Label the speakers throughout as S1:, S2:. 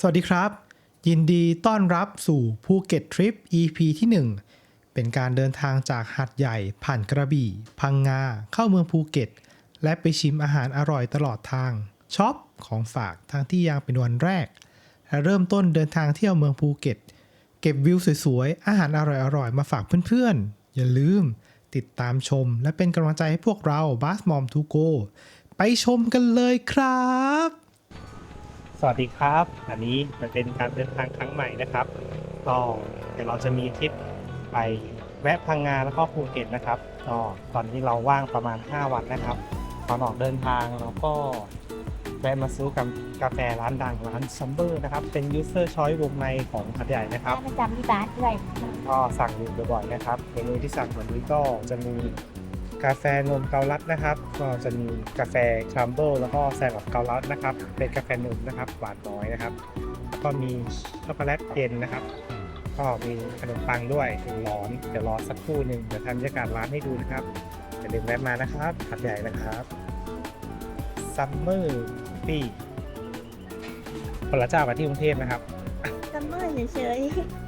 S1: สวัสดีครับ ยินดีต้อนรับสู่ภูเก็ตทริป EP ที่ 1 เป็นการเดินทางจากหาดใหญ่ผ่านกระบี่ พังงาเข้าเมืองภูเก็ต และไปชิมอาหารอร่อยตลอดทางช็อปของฝากทั้งที่ยังเป็นวันแรก และเริ่มต้นเดินทางเที่ยวเมืองภูเก็ต เก็บวิวสวยๆ อาหารอร่อยๆ มาฝากเพื่อนๆ อย่าลืมติดตามชมและเป็นกำลังใจให้พวกเราบาสมอมทูโกไปชมกันเลยครับ
S2: สวัสดีครับ อันนี้มันเป็นการเดินทางครั้งใหม่นะครับก็เดี๋ยวเราจะมีทริปไปแวะพังงาแล้วก็ภูเก็ตนะครับก็ตอนนี้เราว่างประมาณ 5 วันนะครับตอนออกเดินทางเราก็แวะมาซื้อกับกาแฟร้านดังร้านซัมเบอร์นะครับ เป็น user choice วงในของหัดใหญ่นะครับ
S3: ประจำที่บ้านด้วย
S2: ก็สั่งอยู่บ่อยๆนะครับเมนูที่สั่งวันนี้ก็จะมี กาแฟนมเกาลัดนะครับ ก็จะมีกาแฟครัมเบิลแล้วก็แซลับเกาลัดนะครับ เป็นกาแฟนมนะครับหวานน้อยนะครับ แล้วก็มีช็อกโกแลตเย็นนะครับ ก็มีขนมปังด้วยร้อนเดี๋ยวรอสักครู่หนึ่งเดี๋ยวทำบรรยากาศร้านให้ดูนะครับอย่าลืมแวะมานะครับขัดใหญ่นะครับซัมเมอร์ปีคนละเจ้ากับที่กรุงเทพนะครับ
S3: ซัมเมอร์เฉย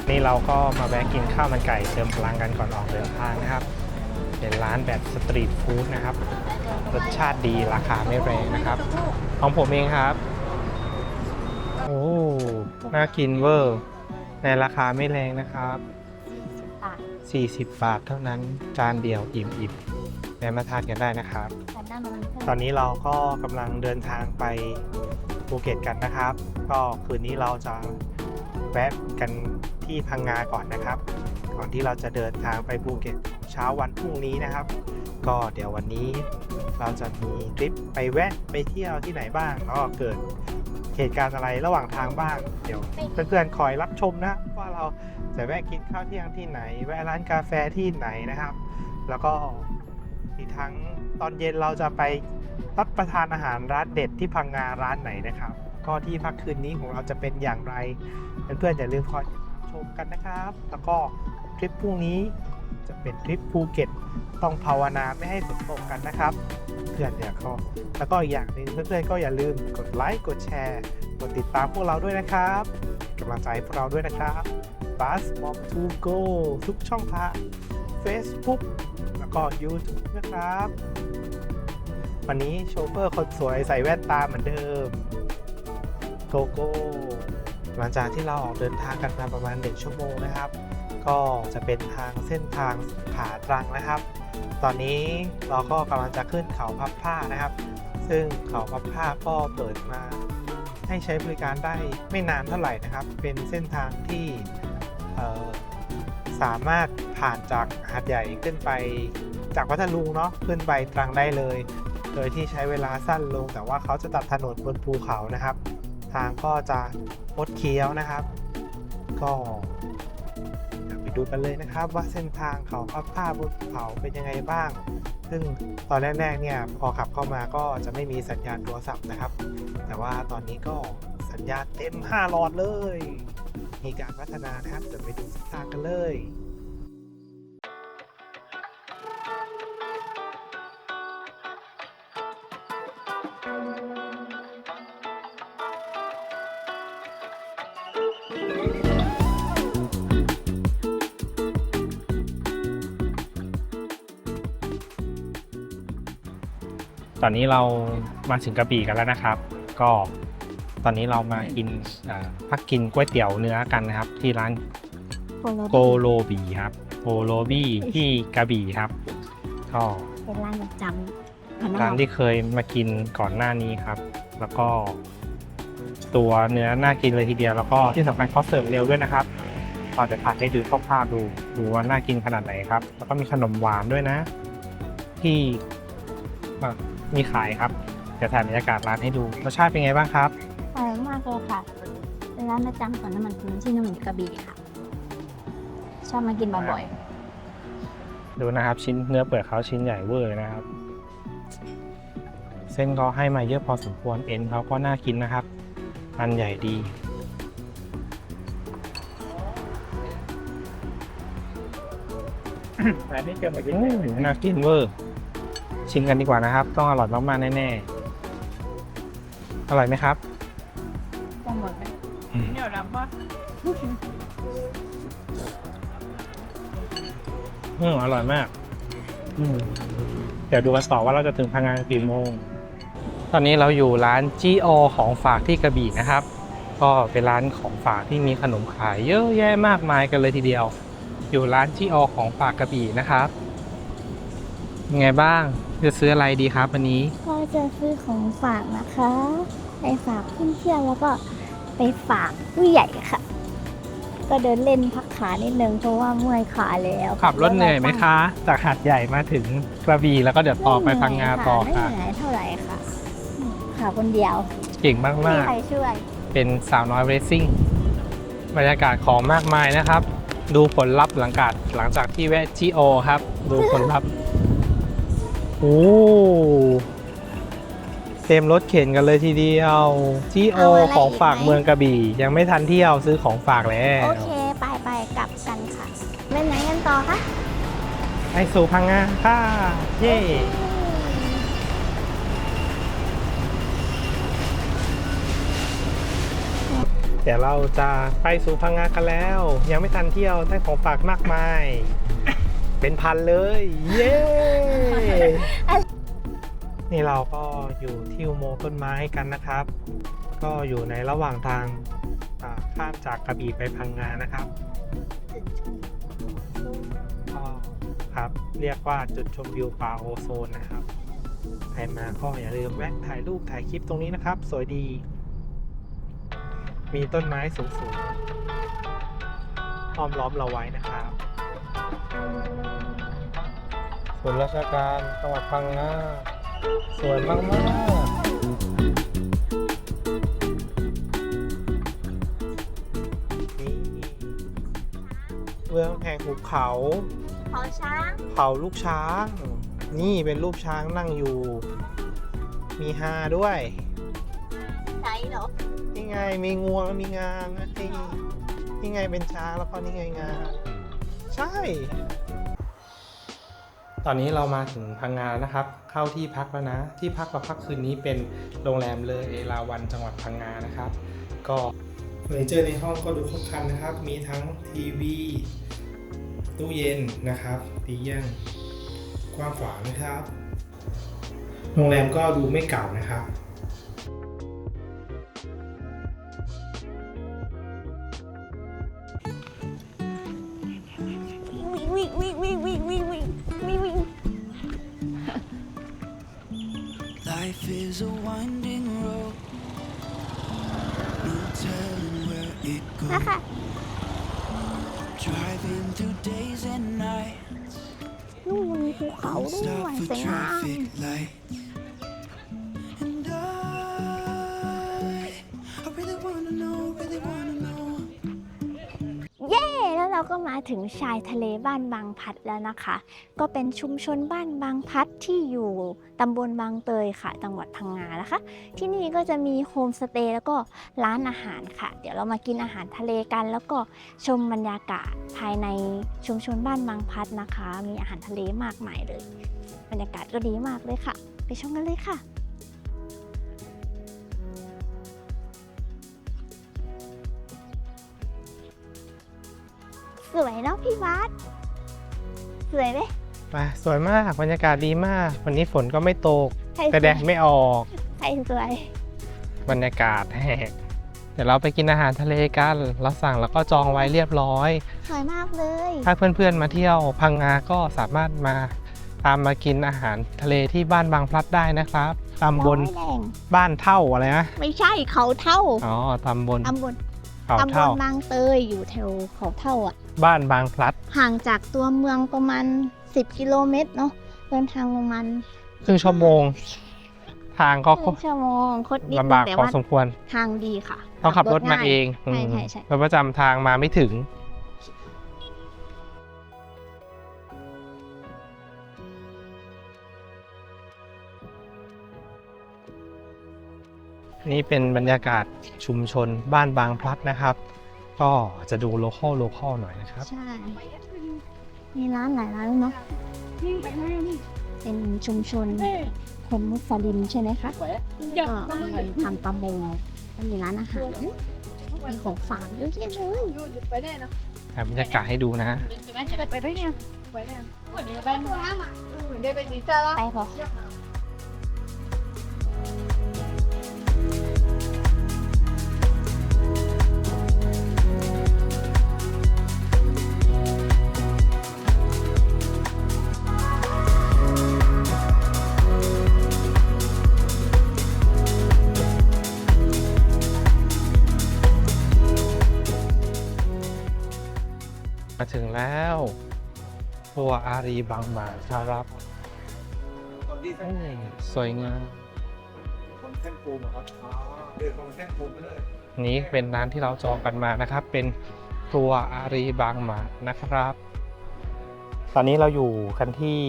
S2: นี่เราก็มาแวะกินข้าวมันไก่เติมพลังกันก่อนออกเดินทางนะครับ เป็นร้านแบบสตรีทฟู้ดนะครับ รสชาติดีราคาไม่แรงนะครับ ของผมเองครับ โอ้ น่ากินเวอร์ ในราคาไม่แรงนะครับ
S3: ๆอะ
S2: 40 บาทเท่านั้น จานเดียวอิ่มๆแวะมาทานกันได้นะครับ
S3: แต่หน้ามันเพิ่ม
S2: ตอนนี้เราก็กำลังเดินทางไปภูเก็ตกันนะครับ ก็คืนนี้เราจะแวะกันที่พังงาก่อนนะครับ ก่อนที่เราจะเดินทางไปภูเก็ตเช้าวันพรุ่งนี้นะครับ ก็เดี๋ยววันนี้เราจะมีทริปไปแวะไปเที่ยวที่ไหนบ้างแล้วก็เกิดเหตุการณ์อะไรระหว่างทางบ้าง เดี๋ยวเพื่อนๆคอยรับชมนะ ว่าเราจะแวะกินข้าวเที่ยงที่ไหน แวะร้านกาแฟที่ไหนนะครับ แล้วก็อีกทั้งตอนเย็นเราจะไปรับประทานอาหารร้านเด็ดที่พังงาร้านไหนนะครับ ก็ที่พักคืนนี้ของเราจะเป็นอย่างไร เพื่อนๆอย่าลืมคอยชมกันนะครับ แล้วก็ ทริปพรุ่งนี้ จะเป็นทริปภูเก็ตต้องภาวนาไม่ให้ฝนตกกันนะครับ เพื่อนเนี่ยก็แล้วก็อีกอย่างหนึ่งเพื่อนๆก็อย่าลืมกดไลค์กดแชร์ กดติดตามพวกเราด้วยนะครับกำลังใจให้พวกเราด้วยนะครับ b u s m o m to go ทุกช่องทาง Facebook แล้วก็ YouTube นะครับ วันนี้โชเฟอร์คนสวยใส่แว่นตาเหมือนเดิมโกโก้หลังจากที่เราออกเดินทางกันมาประมาณ1ชั่วโมงนะครับ ก็จะเป็นทางเส้นทางผาตรังนะครับ ตอนนี้เราก็กำลังจะขึ้นเขาพับผ้านะครับ ซึ่งเขาพับผ้าก็เปิดมา ให้ใช้บริการได้ไม่นานเท่าไหร่นะครับ เป็นเส้นทางที่สามารถผ่านจากหาดใหญ่ขึ้นไปจากพัทลุงเนาะขึ้นไปตรังได้เลย โดยที่ใช้เวลาสั้นลง แต่ว่าเขาจะตัดถนนบนภูเขานะครับ ทางก็จะคดเคี้ยวนะครับ ก็ ดูกันเลยนะครับ ว่าเส้นทางเขาพับผ้าบนเขาเป็นยังไงบ้าง ซึ่งตอนแรกๆเนี่ยพอขับเข้ามาก็จะไม่มีสัญญาณโทรศัพท์นะครับ แต่ว่าตอนนี้ก็สัญญาณเต็ม5หลอดเลย มีการพัฒนานะครับเดี๋ยวไปดูเส้นทางกันเลย ตอนนี้เรามาถึงกระบี่กันแล้วนะครับ ก็ตอนนี้เรามากินอ่าพักกินก๋วยเตี๋ยวเนื้อกันนะครับ ที่ร้าน
S3: โคโล
S2: โกโลบีครับโกโลบีที่กระบี่ครับก็
S3: เป็นร้านประจำ
S2: ร้านที่เคยมากินก่อนหน้านี้ครับ แล้วก็ ตัวเนื้อน่ากินเลยทีเดียวแล้วก็ที่สำคัญเขาเสิร์ฟเร็วด้วยนะครับเราจะผัดให้ดูคร่าวๆดูดูว่าน่ากินขนาดไหนครับ แล้วก็มีขนมหวานด้วยนะ ที่อะ มีขายครับจะถ่ายบรรยากาศร้านให้ดูรสชาติเป็นไงบ้างครับ
S3: อร่อยมากเลยค่ะเป็นร้านประจำของน้ำมันพื้นที่น้ำมันกระบี่ค่ะ ชอบมากินบ่อย
S2: ดูนะครับชิ้นเนื้อเปื่อยเขาชิ้นใหญ่เวอร์นะครับ เส้นก็ให้มาเยอะพอสมควรเอ็นเขาก็น่ากินนะครับ อันใหญ่ดี
S4: ร้านนี้เจอมากิน
S2: โอ้ยน่ากินเวอร์ ชิมกันดีกว่านะครับ ต้องอร่อยมากๆแน่ๆ อร่อยไหมครับ
S3: ๆจะหมดไหม
S4: เหนียวดำปะ
S2: อืมอร่อยมาก อืมเดี๋ยวดูกันต่อว่าเราจะถึงพังงานกี่โมง ตอนนี้เราอยู่ร้านจีโอของฝากที่กระบี่นะครับ ก็เป็นร้านของฝากที่มีขนมขายเยอะแยะมากมายกันเลยทีเดียว อยู่ร้านจีโอของฝากกระบี่นะครับยังไงบ้าง จะซื้ออะไรดีครับวันนี้
S3: ก็จะซื้อของฝากนะคะ ไปฝากเพื่อนๆแล้วก็ไปฝากผู้ใหญ่ค่ะ ก็เดินเล่นพักขานิดนึงเพราะว่าเมื่อยขาแล้ว
S2: ขับรถเหนื่อยไหมคะ จากหาดใหญ่มาถึงกระบี่แล้วก็เดี๋ยวต่อไปพังงาต่อ
S3: ไม่
S2: ค่ะ
S3: เหนื่อยเท่าไหร่ค่ะอืมขาคนเดียว
S2: เก่งมา
S3: ไม่มี
S2: ก
S3: ใครช่วย
S2: ๆเป็นสาวน้อยเรซซิ่งบรรยากาศของมากมายนะครับ ดูผลลัพธ์หลังจากหลังจากที่แวะจีโอครับ ดูผลลัพธ์ โอ้เต็มรถเข็นกันเลยทีเดียวจีโอ
S3: เอาอะไรอีก
S2: ของฝาก
S3: ไหม
S2: เมืองกระบี่ ยังไม่ทันเที่ยวซื้อของฝากแล้ว
S3: โอเค ไปไปกลับกันค่ะเล่นไหนกันต่อคะ
S2: ไปสู่พังงาค่ะ เย้เดี๋ยวเราจะไปสู่พังงากันแล้ว ยังไม่ทันเที่ยวได้ของฝากมากมาย เป็นพันเลย เย้ นี่เราก็อยู่ที่อุโมงค์ต้นไม้กันนะครับ ก็อยู่ในระหว่างทางข้ามจากกระบี่ไปพังงานะครับก็ครับเรียกว่าจุดชมวิวป่าโอโซนนะครับใครมาก็อย่าลืมแวะถ่ายรูปถ่ายคลิปตรงนี้นะครับ สวยดี มีต้นไม้สูงๆล้อมล้อมเราไว้นะครับ ส่วนราชการจังหวัดพังงาสวยมากๆนี่เมืองแห่งหุบเขา
S3: ขอช้าง
S2: เขาลูกช้าง นี่เป็นรูปช้างนั่งอยู่ มีฮาด้วย
S3: ไหนเหรอ
S2: นี่ไงมีงวงแล้วมีงาไงนี่ไงเป็นช้างแล้วก็นี่ไงงา ใช่ ตอนนี้เรามาถึงพังงาแล้วนะครับ เข้าที่พักแล้วนะ ที่พักเราพักคืนนี้เป็นโรงแรมเลอเอราวันจังหวัดพังงานะครับ ก็เฟอร์นิเจอร์ในห้องก็ดูครบครันนะครับ มีทั้งทีวีตู้เย็นนะครับตีเยี่ยงกว้างขวางนะครับ โรงแรมก็ดูไม่เก่านะครับ
S5: is a winding road. No telling where it goes. Driving through days and nights. Stop for traffic lights.
S3: เราก็มาถึงชายทะเลบ้านบางพัดแล้วนะคะ ก็เป็นชุมชนบ้านบางพัดที่อยู่ตำบลบางเตยค่ะ จังหวัดพังงานะคะ ที่นี่ก็จะมีโฮมสเตย์แล้วก็ร้านอาหารค่ะ เดี๋ยวเรามากินอาหารทะเลกัน แล้วก็ชมบรรยากาศภายในชุมชนบ้านบางพัดนะคะ มีอาหารทะเลมากมายเลย บรรยากาศก็ดีมากเลยค่ะ ไปชมกันเลยค่ะ วยเนาะพี่วัดสวยไหม
S2: ไปสวยมากบรรยากาศดีมาก วันนี้ฝนก็ไม่ตก
S3: ใคร
S2: แต่แดดไม่ออก
S3: ใครสวย
S2: บรรยากาศแหกเดี๋ยวเราไปกินอาหารทะเลกัน เราสั่งแล้วก็จองไว้เรียบร้อย
S3: สวยมากเลย
S2: ถ้าเพื่อนๆมาเที่ยวพังงาก็สามารถมาตามมากินอาหารทะเลที่บ้านบางพลัดได้นะครับตำบล
S3: น้อยแดง
S2: บ้านเท่าอะไรนะ
S3: ไม่ใช่เขาเท่า
S2: อ๋อตำบล
S3: ตำบล
S2: เขา
S3: ตำบ
S2: เท่า
S3: ลบางเตยอยู่แถวเขาเท่าอะ
S2: บ้านบางพลัด
S3: ห่างจากตัวเมืองประมาณ 10 กิโลเมตรเนาะเดินทางประมาณ
S2: ครึ่งชั่วโมง ทางก็
S3: ครึ่งชั่วโมงโคตรดี
S2: ลำบาก
S3: แต่
S2: พอ
S3: ว่า
S2: สมควร
S3: ทางดีค่ะ
S2: ต้องขับรถมา
S3: ง่ย
S2: เอง
S3: ใช่ใช่ใช่
S2: รถประจำทางมาไม่ถึงนี่เป็นบรรยากาศชุมชนบ้านบางพลัดนะครับ ก็จะดูโลคอลโลคอลหน่อยนะครับ
S3: ใช่ มีร้านหลายร้านเนาะเป็นชุมชนคนมุสลิมใช่ไหมคะก็ทำประมงก็มีร้านอาหารมีของฝากเยอะแยะเลย
S2: ถ่ายบรรยากาศให้ดูนะ
S4: ไปด้วยเนี่ยไปเนี่ยเหมือนไปเหมือนได้ไปดีจ้าละ
S3: ไปพอ
S2: แล้วครัวอารีบางหมาครับอืมสวยงามนี้เป็นร้านที่เราจองกันมานะครับ เป็นครัวอารีบางหมานะครับ ตอนนี้เราอยู่กันที่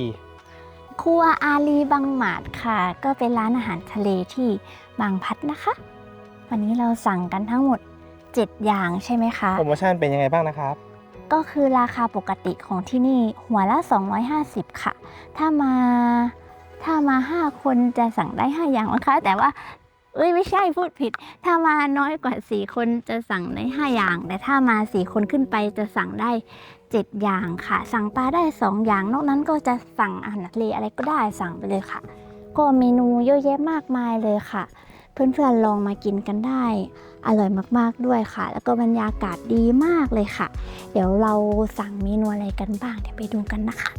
S3: ครัวอาลีบางหมาดค่ะ ก็เป็นร้านอาหารทะเลที่บางพลัดนะคะ วันนี้เราสั่งกันทั้งหมด 7 อย่างใช่ไหมคะ
S2: โปรโมชั่นเป็นยังไงบ้างนะครับ
S3: ก็คือราคาปกติของที่นี่หัวละ 250 ค่ะ ถ้ามาถ้ามา 5 คนจะสั่งได้ 5 อย่างนะคะ แต่ว่าเอ้ยไม่ใช่พูดผิด ถ้ามาน้อยกว่า 4 คนจะสั่งได้ 5 อย่าง แต่ถ้ามา 4 คนขึ้นไปจะสั่งได้ 7 อย่างค่ะ สั่งปลาได้ 2 อย่าง นอกนั้นก็จะสั่งอาหารทะเลอะไรก็ได้สั่งไปเลยค่ะ ก็เมนูเยอะแยะมากมายเลยค่ะ เพื่อนๆลองมากินกันได้ อร่อยมากๆด้วยค่ะ แล้วก็บรรยากาศดีมากเลยค่ะ เดี๋ยวเราสั่งเมนูอะไรกันบ้างเดี๋ยวไปดูกันนะคะ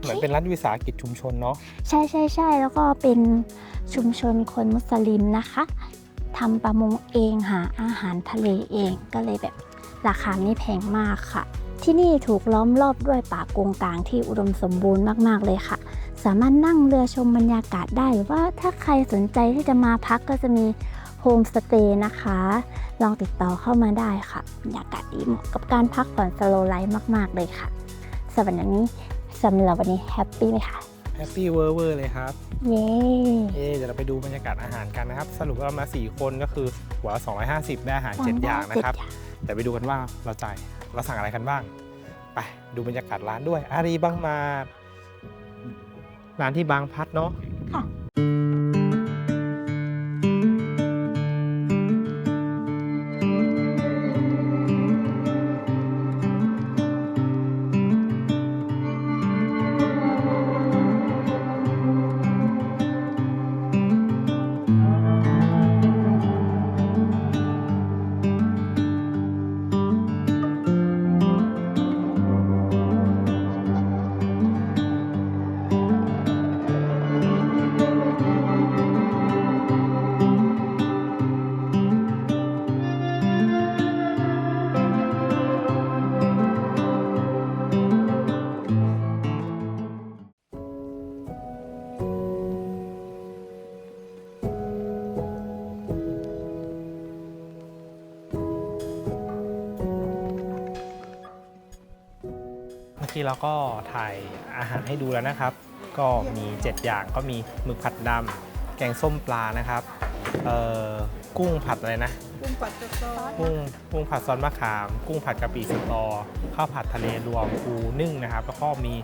S3: โอ
S2: เหมือน
S3: เค
S2: เป็นรัฐวิสาหกิจชุมชนเนาะ
S3: ใช่ใช่ใช่แล้วก็เป็นชุมชนคนมุสลิมนะคะทำประมงเองหาอาหารทะเลเองก็เลยแบบราคาไม่แพงมากค่ะ ที่นี่ถูกล้อมรอบด้วยป่ากงกลางที่อุดมสมบูรณ์มากๆเลยค่ะ สามารถนั่งเรือชมบรรยากาศได้หรือว่าถ้าใครสนใจที่จะมาพักก็จะมีโฮมสเตย์นะคะ ลองติดต่อเข้ามาได้ค่ะบรรยากาศดีเหมาะกับการพักผ่อนสโลไลฟ์มาก ๆ เลยค่ะสำหรับวันนี้สำหรับวันนี้แฮปปี้ไหมคะ
S2: แฮปปี้เวอร์เวอร์เลยครับ
S3: เย้
S2: เอ๊ะเดี๋ยวเราไปดูบรรยากาศอาหารกันนะครับ สรุปว่าเรามา 4 คนก็คือหัวละ250 ได้อาหาร 7 อย่างนะครับ แต่ไปดูกันว่าเราจ่ายเราสั่งอะไรกันบ้าง ไปดูบรรยากาศร้านด้วย อารีบางมาด ร้านที่บางพัดเนาะ
S3: ค่ะ
S2: เมื่อกี้เราก็ถ่ายอาหารให้ดูแล้วนะครับ ก็มี 7 อย่างก็มีหมึกผัดดำแกงส้มปลานะครับเอ่อกุ้งผัดอะไรนะ
S4: กุ้งปัดกระซอส
S2: กุ้งกุ้งผัดซอสมะขาม กุ้งผัดกะปิสตอข้าวผัดทะเลรวมปูนึ่งนะครับ แล้วก็มี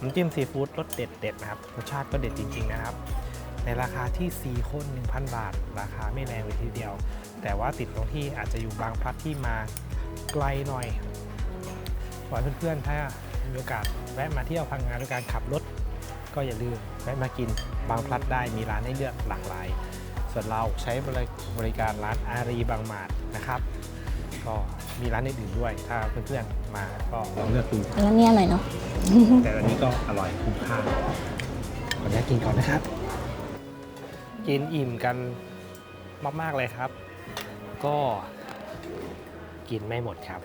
S2: น้ำจิ้มซีฟู้ดรสเด็ดเด็ดๆนะครับรสชาติก็เด็ดจริง ๆ นะครับ ในราคาที่ 4 คน 1,000 บาท ราคาไม่แรงเลยทีเดียว แต่ว่าติดตรงที่อาจจะอยู่บางพลัดที่มาไกลหน่อยขอให้เพื่อนๆถ้า มีโอกาสแวะมาเที่ยวพังงานด้วยการขับรถ ก็อย่าลืมแวะมากินบางพลัดได้มีร้านให้เลือกหลากหลาย ส่วนเราใช้บริบริการร้านอารีบางหมาดนะครับ ก็มีร้านอื่นๆด้วย ถ้าเพื่อนๆมาก็ลองเลือกดู
S3: แล้วเนี่ยอร่อยเนาะ
S2: แต่อันนี้ก็อร่อยคุ้มค่าขออนุญาตกินก่อนนะครับ กินอิ่มกันมากๆเลยครับ ก็กินไม่หมดครับ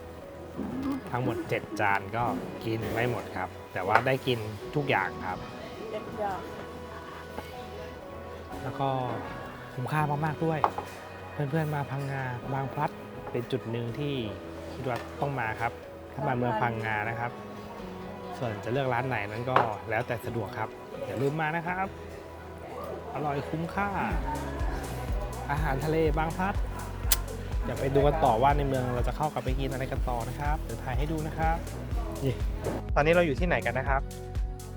S2: ทั้งหมด 7 จานก็กินไม่หมดครับ แต่ว่าได้กินทุกอย่างครับ แล้วก็คุ้มค่ามากๆด้วย เพื่อนๆมาพังงาบางพลัดเป็นจุดหนึ่งที่คิดว่าต้องมาครับ ถ้ามาเมืองพังงานะครับ ส่วนจะเลือกร้านไหนนั้นก็แล้วแต่สะดวกครับอย่าลืมมานะครับ อร่อยคุ้มค่า อาหารทะเลบางพลัด เดี๋ยวไปดูกันต่อว่าในเมืองเราจะเข้ากลับไปกินอะไรกันต่อนะครับ เดี๋ยวถ่ายให้ดูนะครับเย่ตอนนี้เราอยู่ที่ไหนกันนะครับ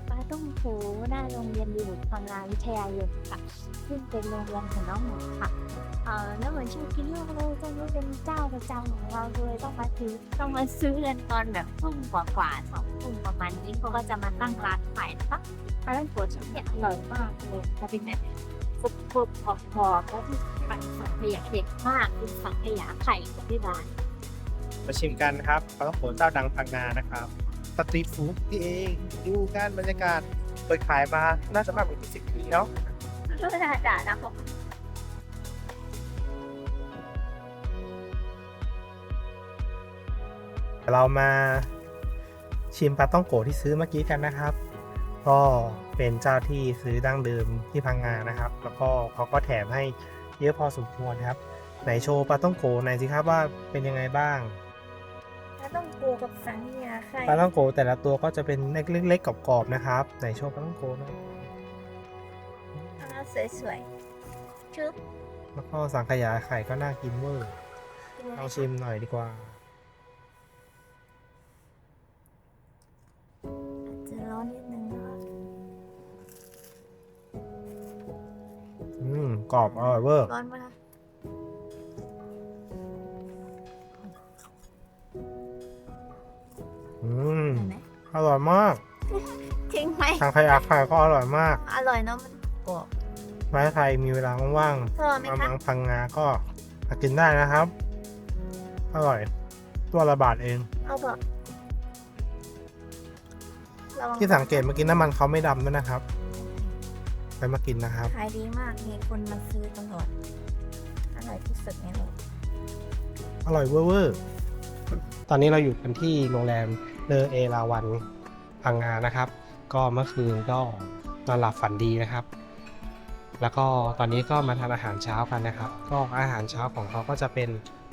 S3: ปา
S4: ต้องโผหน้าโรงเรียนดีบุตรพังงาวิทยายนค่ะซึ่งเป็นโรงเรียนของน้องหมูค่ะเอ่อน้องหมูชอบกินลูกเลยเจ้านี้เป็นเจ้าประจำของเราเลยต้องมาซื้อต้องมาซื้อกันตอนแบบทุ่มกว่าๆสองทุ่มประมาณนี้เขาก็จะมาตั้งร้านขายนะคะร้านก๋วยจั๊บเนี่ยอร่อยมากเลยจะเป็นแบบ กรุบๆหอมๆแล้วที่ปั่นสังขยาเด็ดมากเป็นสังขยาไข่ของที่ร้าน
S2: มาชิมกันครับปลาต้องโกเจ้าดังพังงานะครับสตรีทฟู้ดนี่เองดูกันบรรยากาศเปิดขายมาน่าจะมากกว่า20ปีเนาะ
S4: ก็ด่าด่านะผม
S2: เรามาชิมปลาต้องโกที่ซื้อเมื่อกี้กันนะครับ ก็ เป็นเจ้าที่ซื้อดั้งเดิมที่พังงานะครับ แล้วก็เขาก็แถมให้เยอะพอสมควรครับ ไหนโชว์ปลาต้องโกหน่อยสิครับว่าเป็นยังไงบ้าง
S4: แล้วต้องกลัวกับสังขยาไข่
S2: ปลาต้องโกแต่ละตัวก็จะเป็นเล็กๆกรอบๆนะครับ ไหนโชว์ปลาต้องโกหน่อย
S4: เอาสวยๆชึบ
S2: แล้วก็สังขยาไข่ก็น่ากินเวอร์ลองชิมหน่อยดีกว่า กรอบอร่อยเวอร์
S4: ร้อนไหมคะ
S2: อืม
S4: เห็นไหม
S2: อร่อยมาก
S4: จริงไหม
S2: สังขยาไข่ก็อร่อยมาก
S4: อร่อยเนาะมันกรอบ
S2: ไว้ใครมีเวลาว่าง
S4: อร่อยไหม
S2: ๆมา
S4: คะ
S2: มังพังงาก็มากินได้นะครับ อร่อย ตัวละบาทเอง
S4: เอาแบบระวัง
S2: ที่สังเกตเมื่อกี้น้ำมันเขาไม่ดำด้วยนะครับ ไปมากินนะครับ
S4: ขายดีมากมีคนมาซื้อตลอดอร่อยที่สุดในโลก
S2: อร่อยเวอร์เวอร์ตอนนี้เราอยู่กันที่โรงแรมเลอเอราวันพังงานะครับ ก็เมื่อคืนก็นอนหลับฝันดีนะครับ แล้วก็ตอนนี้ก็มาทานอาหารเช้ากันนะครับ ก็อาหารเช้าของเขาก็จะเป็น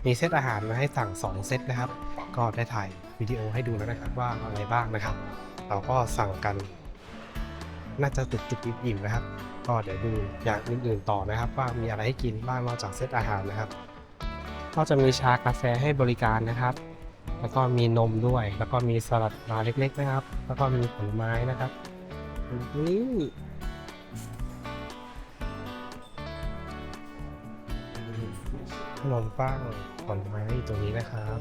S2: มีเซตอาหารมาให้สั่ง 2 เซตนะครับ ก็ได้ถ่ายวิดีโอให้ดูแล้วนะครับว่าอะไรบ้างนะครับ เราก็สั่งกัน น่าจะจุดจุดอิ่มๆนะครับ ก็เดี๋ยวดูอย่างอื่นๆต่อนะครับ ว่ามีอะไรให้กินบ้างนอกจากเซตอาหารนะครับ ก็จะมีชากาแฟให้บริการนะครับ แล้วก็มีนมด้วย แล้วก็มีสลัดมาเล็ก ๆ นะครับ แล้วก็มีผลไม้นะครับนี่ขนมปังผลไม้อยู่ตรงนี้นะครับ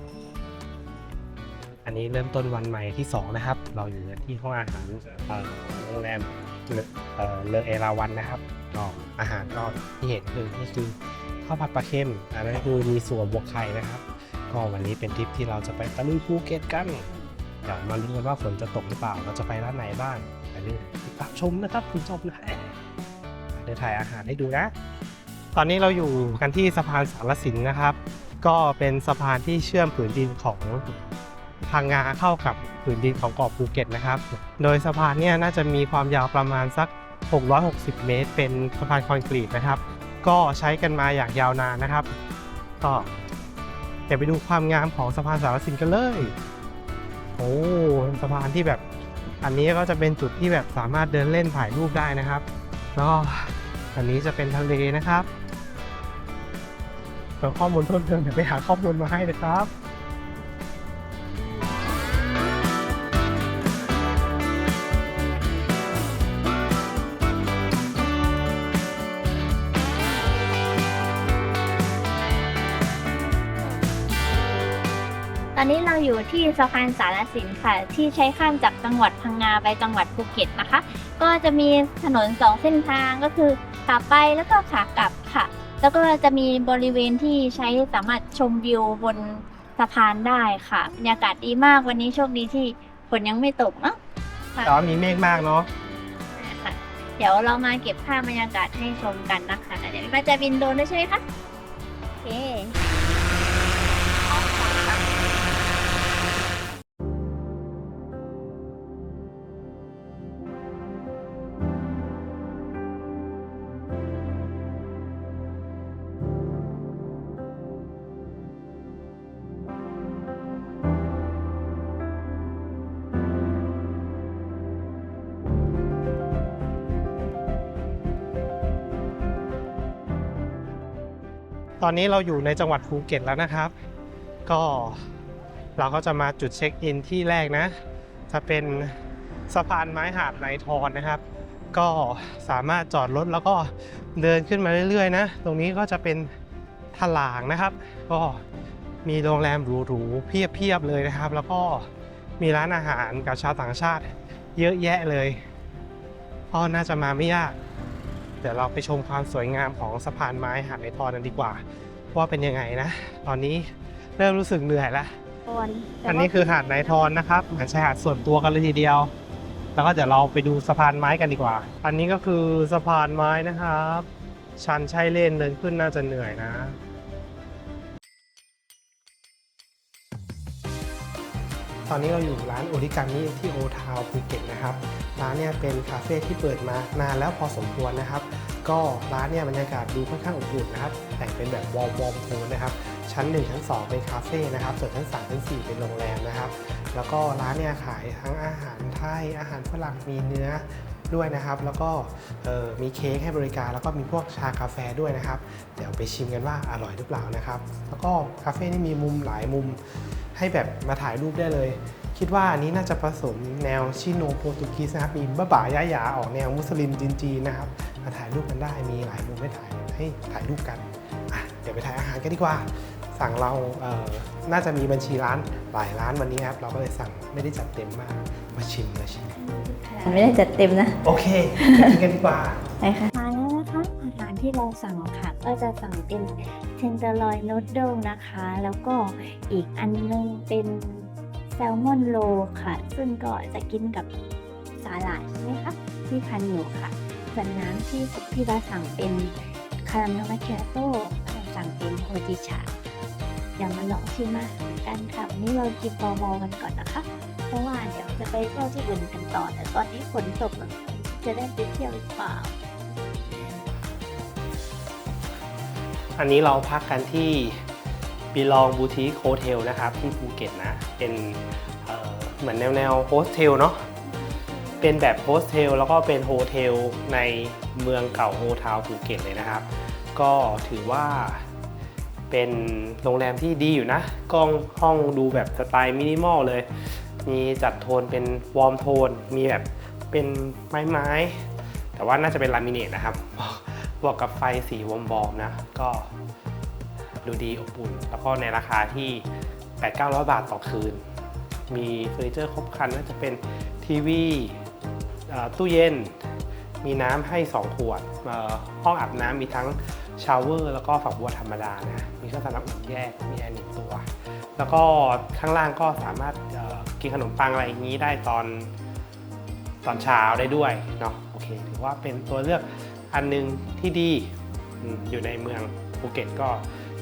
S2: อันนี้เริ่มต้นวันใหม่ที่ 2 นะครับ เราอยู่ที่ห้องอาหารเอ่อโรงแรม เลอเอ่อเอราวันนะครับก็อาหารก็ที่เห็นคือนี่คือข้าวผัดปลาเค็มอันนั้นคือมีส่วนบวกไข่นะครับ ก็วันนี้เป็นทริปที่เราจะไปตะลุยภูเก็ตกันเดี๋ยวมาลุ้นกันว่าฝนจะตกหรือเปล่า เราจะไปร้านไหนบ้างอย่าลืมติดตามชมนะครับคุณผู้ชมนะเดี๋ยวถ่ายอาหารให้ดูนะ ตอนนี้เราอยู่กันที่สะพานสารสินนะครับ ก็เป็นสะพานที่เชื่อมผืนดินของพังงาเข้ากับ ผืนดินของเกาะภูเก็ตนะครับ โดยสะพานเนี่ยน่าจะมีความยาวประมาณสัก 660 เมตร เป็นสะพานคอนกรีตนะครับ ก็ใช้กันมาอย่างยาวนานนะครับ ก็เดี๋ยวไปดูความงามของสะพานสารสินกันเลย โอ้สะพานที่แบบอันนี้ก็จะเป็นจุดที่แบบสามารถเดินเล่นถ่ายรูปได้นะครับแล้วก็อันนี้จะเป็นทะเลนะครับเดี๋ยวข้อมูลเพิ่มเติมเดี๋ยวไปหาข้อมูลมาให้นะครับ
S4: อนนี้เราอยู่ที่สะพานสารสินค่ะที่ใช้ข้ามจากจังหวัดพังงาไปจังหวัดภูเก็ตนะคะ ก็จะมีถนนสองเส้นทางก็คือขาไปแล้วก็ขากลับค่ะ แล้วก็จะมีบริเวณที่ใช้สามารถชมวิวบนสะพานได้ค่ะบรรยากาศดีมากวันนี้โชคดีที่ฝนยังไม่ตกเนาะ
S2: แต่ว่ามีเมฆมากเนาะ
S4: ค่ะเดี๋ยวเรามาเก็บภาพบรรยากาศให้ชมกันนะคะเดี๋ยวมาจะบินโดรนด้วยใช่ไหมคะโอเค
S2: ตอนนี้เราอยู่ในจังหวัดภูเก็ตแล้วนะครับ ก็เราก็จะมาจุดเช็คอินที่แรกนะ จะเป็นสะพานไม้หาดในทอนนะครับ ก็สามารถจอดรถแล้วก็เดินขึ้นมาเรื่อยๆนะ ตรงนี้ก็จะเป็นถลางนะครับ ก็มีโรงแรมหรูๆเพียบๆเลยนะครับ แล้วก็มีร้านอาหารกับชาวต่างชาติ เยอะแยะเลยก็น่าจะมาไม่ยาก เดี๋ยวเราไปชมความสวยงามของสะพานไม้หาดในทอนกันดีกว่า ว่าเป็นยังไงนะ ตอนนี้เริ่มรู้สึกเหนื่อยแล้วอันนี้คือหาดในทอนนะครับเหมือนชายหาดส่วนตัวกันเลยทีเดียว แล้วก็เดี๋ยวเราไปดูสะพานไม้กันดีกว่า อันนี้ก็คือสะพานไม้นะครับ ชันใช่เล่นเดินขึ้นน่าจะเหนื่อยนะตอนนี้เราอยู่ร้านโอริกามิที่โอทาวภูเก็ตนะครับร้านเนี่ยเป็นคาเฟ่ที่เปิดมานานแล้วพอสมควรนะครับ ก็ร้านเนี่ยบรรยากาศดูค่อนข้างอบอุ่นนะครับ แต่งเป็นแบบวอร์มวอร์มโทนนะครับชั้น 1 ชั้น 2 เป็นคาเฟ่นะครับ ส่วนชั้น 3 ชั้น 4 เป็นโรงแรมนะครับ แล้วก็ร้านเนี่ยขายทั้งอาหารไทย อาหารฝรั่งมีเนื้อด้วยนะครับ แล้วก็มีเค้กให้บริการ แล้วก็มีพวกชากาแฟด้วยนะครับ เดี๋ยวไปชิมกันว่าอร่อยหรือเปล่านะครับ แล้วก็คาเฟ่นี่มีมุมหลายมุมให้แบบมาถ่ายรูปได้เลย คิดว่าอันนี้น่าจะผสมแนวชิโนโปรตุกีสนะครับมีบ้าบ่ายายาออกแนวมุสลิมจีนๆนะครับ มาถ่ายรูปกันได้มีหลายมุมให้ถ่ายให้ถ่ายรูปกันอะเดี๋ยวไปถ่ายอาหารกันดีกว่า สั่งเราเอ่อน่าจะมีบัญชีร้านหลายร้านวันนี้ครับ เราก็เลยสั่งไม่ได้จัดเต็มมากมาชิมมาชิม
S3: ไม่ได้จัดเต็มนะ
S2: โอเคไปกินกันดีกว่า
S3: ไปค่ะมาแล้วนะคะอาหารที่เราสั่งค่ะ ก็จะสั่งเป็นเทนเดอร์ลอยนูดเดิลนะคะ แล้วก็อีกอันนึงเป็น แซลมอนโลค่ะ ซึ่งก็จะกินกับสาหร่ายใช่ไหมคะที่พันอยู่ค่ะส่วนน้ำที่พี่บาสั่งเป็นคาราเมลมาเคียโต้สั่งเป็นโฮจิชาเดี๋ยวมาลองชิมอาหารกันค่ะวันนี้เรากินเบาๆกันก่อนนะคะ เพราะว่าเดี๋ยวจะไปเที่ยวที่อื่นกันต่อ แต่ตอนนี้ฝนตกจะได้ไปเที่ยวหรือเปล่า
S2: อันนี้เราพักกันที่ Belong Boutique Hotel นะครับที่ภูเก็ตนะ เป็นเเหมือนแนวแนวโฮสเทลเนาะเป็นแบบโฮสเทลแล้วก็เป็นโฮเทลในเมืองเก่าโฮทาวภูเก็ตเลยนะครับ ก็ถือว่าเป็นโรงแรมที่ดีอยู่นะกล้องห้องดูแบบสไตล์มินิมอลเลย มีจัดโทนเป็นวอร์มโทน มีแบบเป็นไม้ไม้แต่ว่าน่าจะเป็นลามิเนตนะครับบวกกับไฟสีวอมบอมนะ ก็ ดูดีอบอุ่น แล้วก็ในราคาที่ 8-900 บาทต่อคืน มีเฟอร์นิเจอร์ครบครันน่าจะเป็นทีวีตู้เย็น มีน้ำให้ 2 ขวด ห้องอาบน้ำมีทั้งชาวเวอร์แล้วก็ฝักบัวธรรมดานะ มีเครื่องทำน้ำอุ่นแยก มีแอร์หนึ่งตัว แล้วก็ข้างล่างก็สามารถกินขนมปังอะไรอย่างนี้ได้ตอนตอนเช้าได้ด้วยเนาะโอเคถือว่าเป็นตัวเลือกอันหนึงที่ดีอยู่ในเมืองภูเก็ตก็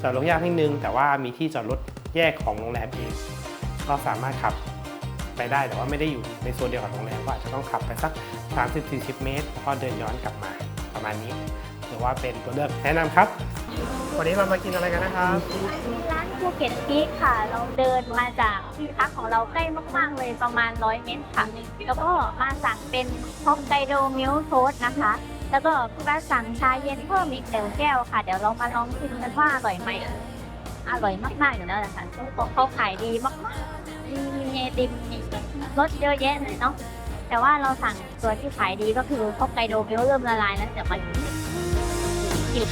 S2: จอดรถยากนิดนึง แต่ว่ามีที่จอดรถแยกของโรงแรมเองก็สามารถขับไปได้แต่ว่าไม่ได้อยู่ในโซนเดียวกับโรงแรมก็อาจจะต้องขับไปสัก 30-40 เมตรแล้วก็เดินย้อนกลับมาประมาณนี้ถือว่าเป็นตัวเลือกแนะนำครับ วันนี้เรามากินอะไรกันนะครับ
S3: ร้านภูเก็ตพีคค่ะ เราเดินมาจากที่พักของเราใกล้มากๆเลยประมาณ 100 เมตรค่ะ แล้วก็มาสั่งเป็นฮอกไกโดมิลโทสนะคะ แล้วก็พี่บ้าสั่งชาเย็นเพิ่มอีกหนึ่งแก้วค่ะ เดี๋ยวเรามาลองชิมกันว่าอร่อยไหมอร่อยมากๆอยู่แล้วนะคะเขาขายดีมากๆมีเนติมมีรสเยอะแยะเลยเนาะแต่ว่าเราสั่งตัวที่ขายดีก็คือพอกไกโดมิลเริ่มละลายแล้วเดี๋ยวมากิน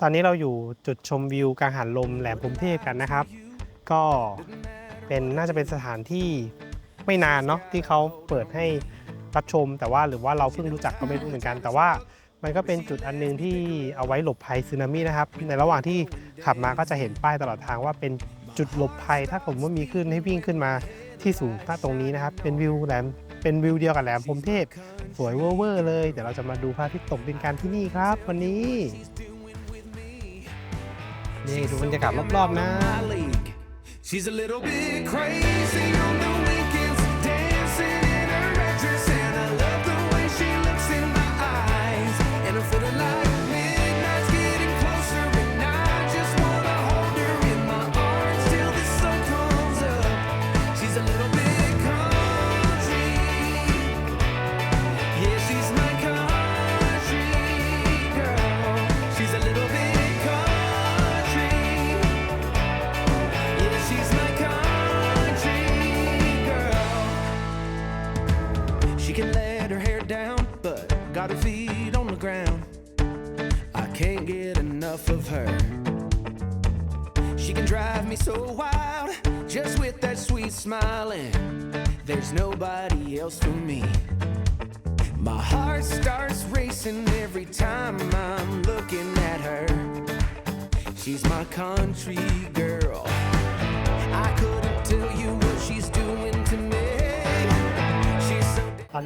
S2: ตอนนี้เราอยู่จุดชมวิวกังหันลมแหลมพรมเทพกันนะครับ ก็
S6: เป็นน่าจะเป็นสถานที่ไม่นานเนาะที่เขาเปิดให้รับชมแต่ว่าหรือว่าเราเพิ่งรู้จักก็ไม่รู้เหมือนกัน แต่ว่ามันก็เป็นจุดอันหนึงที่เอาไว้หลบภัยสึนามินะครับ ในระหว่างที่ขับมาก็จะเห็นป้ายตลอดทางว่าเป็นจุดหลบภัย ถ้าผมว่ามีขึ้นให้วิ่งขึ้นมาที่สูงถ้าตรงนี้นะครับ เป็นวิวแหลมเป็นวิวเดียวกับแหลมพรมเทพ สวยเวอร์เลยเดี๋ยวเราจะมาดูพระอาทิตย์ตกดินกันที่นี่ครับ วันนี้ นี่ดูบรรยากาศรอบๆนะ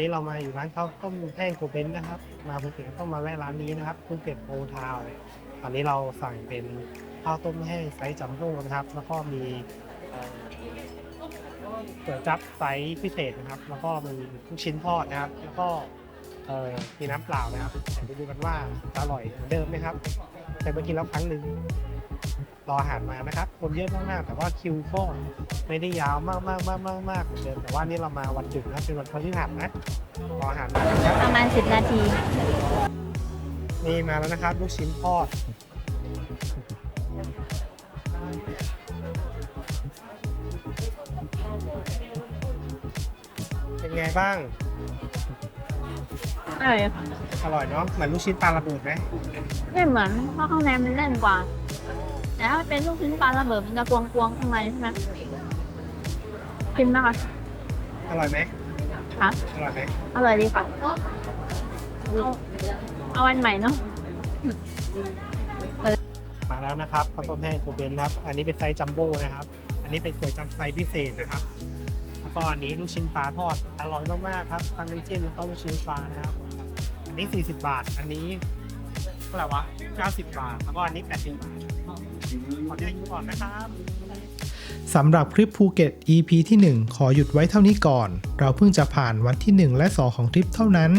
S6: นนี้เรามาอยู่ร้านข้าวต้มแห้งโกเบนนะครับ มาภูเก็ตต้องมาแวะร้านนี้นะครับภูเก็ตโอทาวน์ตอนนี้เราสั่งเป็นข้าวต้มแห้งไซส์จัมโบ้นะครับ แล้วก็มีเอ่อเตี๋ยวจับไซส์พิเศษนะครับ แล้วก็มีลูกชิ้นทอดนะครับ แล้วก็เออมีน้ำเปล่านะครับเดี๋ยวไปดูกันว่าจะอร่อยเหมือนเดิมไหมครับเคยไปกินแล้วครั้งหนึ่ง รออาหารมานะครับ คนเยอะมากๆแต่ว่าคิวก็ไม่ได้ยาวมากมากมากมากมากเหมือนเดิมแต่ว่านี่เรามาวันหยุดนะเป็นวันพฤหัสนะรออาหารมานะครับ
S4: ประมาณ 10 นาที
S6: นี่มาแล้วนะครับลูกชิ้นทอดเป็นไงบ้าง
S4: อร่อย
S6: อร่อยเนาะเหมือนลูกชิ้นปลาระเบิดไหม
S4: ไม่เหมือนเพราะข้างในมันแน่นกว่า แต่ถ้าเป็นลูกชิ้นปลาระเบิดมันจะกวงๆข้างในใช่ไหมชิมนะคะ
S6: อร่อยไหม
S4: คะ
S6: อร่อยไหม
S4: อร่อยดีค่ะเอาเอาอันใหม่เนาะ
S6: มาแล้วนะครับข้าวต้มแห้งโกเบนครับ อันนี้เป็นไซส์จัมโบ้นะครับ อันนี้เป็นก๋วยจั๊บไซส์พิเศษนะครับแล้วก็อันนี้ลูกชิ้นปลาทอดอร่อยมากๆครับทั้งน้ำจิ้มแล้วก็ลูกชิ้นปลานะครับ อันนี้ 40 บาท อันนี้เท่าไหร่วะ90 บาท แล้วก็อันนี้80บาท ขออนุญาตก่อนนะครับ
S2: สำหรับคลิปภูเก็ต EP ที่ 1 ขอหยุดไว้เท่านี้ก่อน เราเพิ่งจะผ่านวันที่ 1 และ 2 ของทริปเท่านั้น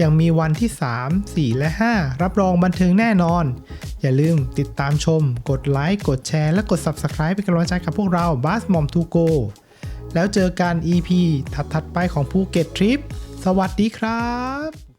S2: ยังมีวันที่ 3 4 และ 5 รับรองบันเทิงแน่นอน อย่าลืมติดตามชม กดไลค์ กดแชร์ และกด Subscribe เป็นกำลังใจกับพวกเรา b a s m o m to go แล้วเจอกัน EP ถัดๆไปของภูเก็ตทริป สวัสดีครับ